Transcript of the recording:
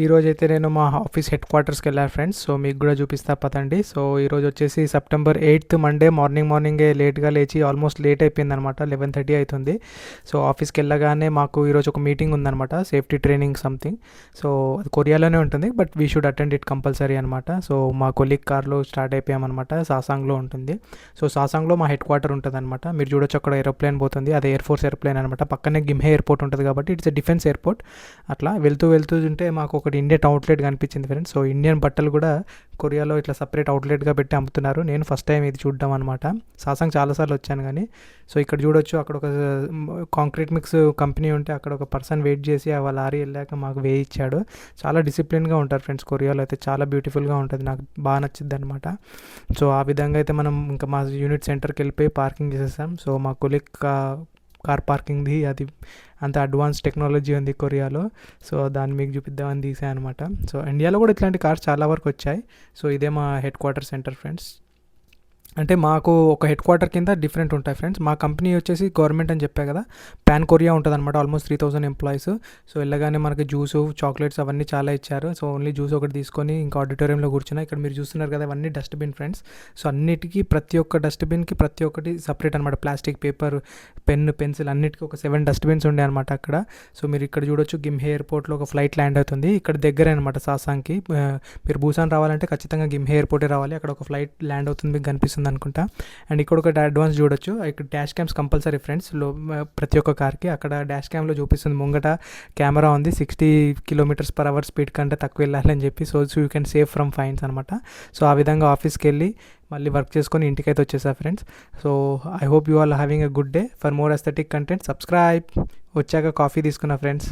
ఈరోజు అయితే నేను మా ఆఫీస్ హెడ్ క్వార్టర్స్కి వెళ్ళాను ఫ్రెండ్స్. సో మీకు కూడా చూపిస్తా పదండి. సో ఈరోజు వచ్చేసి సెప్టెంబర్ ఎయిత్ మండే మార్నింగ్ మార్నింగే లేట్గా లేచి ఆల్మోస్ట్ లేట్ అయిపోయింది అనమాట లెవెన్ థర్టీ అవుతుంది సో ఆఫీస్కి వెళ్ళగానే మాకు ఈరోజు ఒక మీటింగ్ ఉందన్నమాట సేఫ్టీ ట్రైనింగ్ సంథింగ్. సో అది కొరియాలోనే ఉంటుంది but we should attend it compulsory అనమాట. సో మా కొలీగ్ కార్లో స్టార్ట్ అయిపోయామన్నమాట సాసాంగ్లో ఉంటుంది. సో సాసాంగ్లో మా హెడ్ క్వార్టర్ ఉంటుంది అనమాట మీరు చూడొచ్చు అక్కడ ఏరోప్లేన్ పోతుంది. అది ఎయిర్ ఫోర్స్ ఏరోప్లేన్ అనమాట. పక్కనే గిమ్హే ఎయిర్పోర్ట్ ఉంటుంది కాబట్టి ఇట్స్ డిఫెన్స్ ఎయిర్పోర్ట్. అట్లా వెళ్తూ వెళ్తూ ఉంటే మాకు ఒకటి ఇండియన్ అవుట్లెట్ కనిపించింది ఫ్రెండ్స్ సో ఇండియన్ బట్టలు కూడా కొరియాలో ఇట్లా సపరేట్ అవుట్లెట్గా పెట్టి అమ్ముతున్నారు. నేను ఫస్ట్ టైం ఇది చూడడం అనమాట సాసంగ్ చాలాసార్లు వచ్చాను కానీ సో ఇక్కడ చూడొచ్చు అక్కడ ఒక కాంక్రీట్ మిక్స్ కంపెనీ ఉంటే అక్కడ ఒక పర్సన్ వెయిట్ చేసి ఆ లారీ వెళ్ళాక మాకు వే ఇచ్చాడు. చాలా డిసిప్లిన్గా ఉంటారు ఫ్రెండ్స్ కొరియాలో అయితే చాలా బ్యూటిఫుల్గా ఉంటుంది. నాకు బాగా నచ్చింది అనమాట సో ఆ విధంగా అయితే మనం ఇంకా మా యూనిట్ సెంటర్కి వెళ్ళిపోయి పార్కింగ్ చేసేసాం. సో మా కొలిక్ కార్ పార్కింగ్ది అది అంత అడ్వాన్స్ టెక్నాలజీ ఉంది కొరియాలో. సో దాన్ని మీకు చూపిద్దామని తీసాను అనమాట సో ఇండియాలో కూడా ఇట్లాంటి కార్స్ చాలా వరకు వచ్చాయి. సో ఇదే మా హెడ్ క్వార్టర్ సెంటర్ ఫ్రెండ్స్. అంటే మాకు ఒక హెడ్ క్వార్టర్ కింద డిఫరెంట్ ఉంటాయి ఫ్రెండ్స్. మా కంపెనీ వచ్చేసి గవర్నమెంట్ అని చెప్పా కదా పాన్ కొరియా ఉంటుంది అనమాట almost three thousand employees so వెళ్ళగానే మనకి జ్యూస్ చాక్లెట్స్ అవన్నీ చాలా ఇచ్చారు. సో ఓన్లీ జ్యూస్ ఒకటి తీసుకొని ఇంకా ఆడిటోరియంలో కూర్చున్నా. ఇక్కడ మీరు చూస్తున్నారు కదా అవన్నీ డస్ట్బిన్ ఫ్రెండ్స్ సో అన్నిటికీ ప్రతి ఒక్క డస్ట్బిన్కి ప్రతి ఒక్కటి సపరేట్ అనమాట ప్లాస్టిక్ పేపర్ పెన్ పెన్సిల్ అన్నిటికీ ఒక సెవెన్ డస్ట్బిన్స్ ఉండే అనమాట అక్కడ. సో మీరు ఇక్కడ చూడొచ్చు గిమ్హే ఎయిర్పోర్ట్లో ఒక ఫ్లైట్ ల్యాండ్ అవుతుంది. ఇక్కడ దగ్గరే అనమాట సాసాంగ్కి మీరు బూసాన్ రావాలంటే ఖచ్చితంగా గిమ్హే ఎయిర్పోర్టే రావాలి. అక్కడ ఒక ఫ్లైట్ ల్యాండ్ అవుతుంది మీకు కనిపిస్తుంది. అనుకుంటా అండ్ ఇక్కడ ఒక అడ్వాన్స్ చూడొచ్చు. ఇక్కడ డాష్ క్యామ్స్ కంపల్సరీ ఫ్రెండ్స్లో ప్రతి ఒక్క కార్కి అక్కడ డాష్ క్యామ్లో చూపిస్తుంది. ముంగట కెమెరా ఉంది. Sixty kilometres per hour speed కంటే తక్కువ వెళ్ళాలని చెప్పి. So you can save from fines అనమాట సో ఆ విధంగా ఆఫీస్కి వెళ్ళి మళ్ళీ వర్క్ చేసుకొని ఇంటికైతే వచ్చేసా friends so I hope you all having a good day for more aesthetic content subscribe వచ్చాక కాఫీ తీసుకున్నా ఫ్రెండ్స్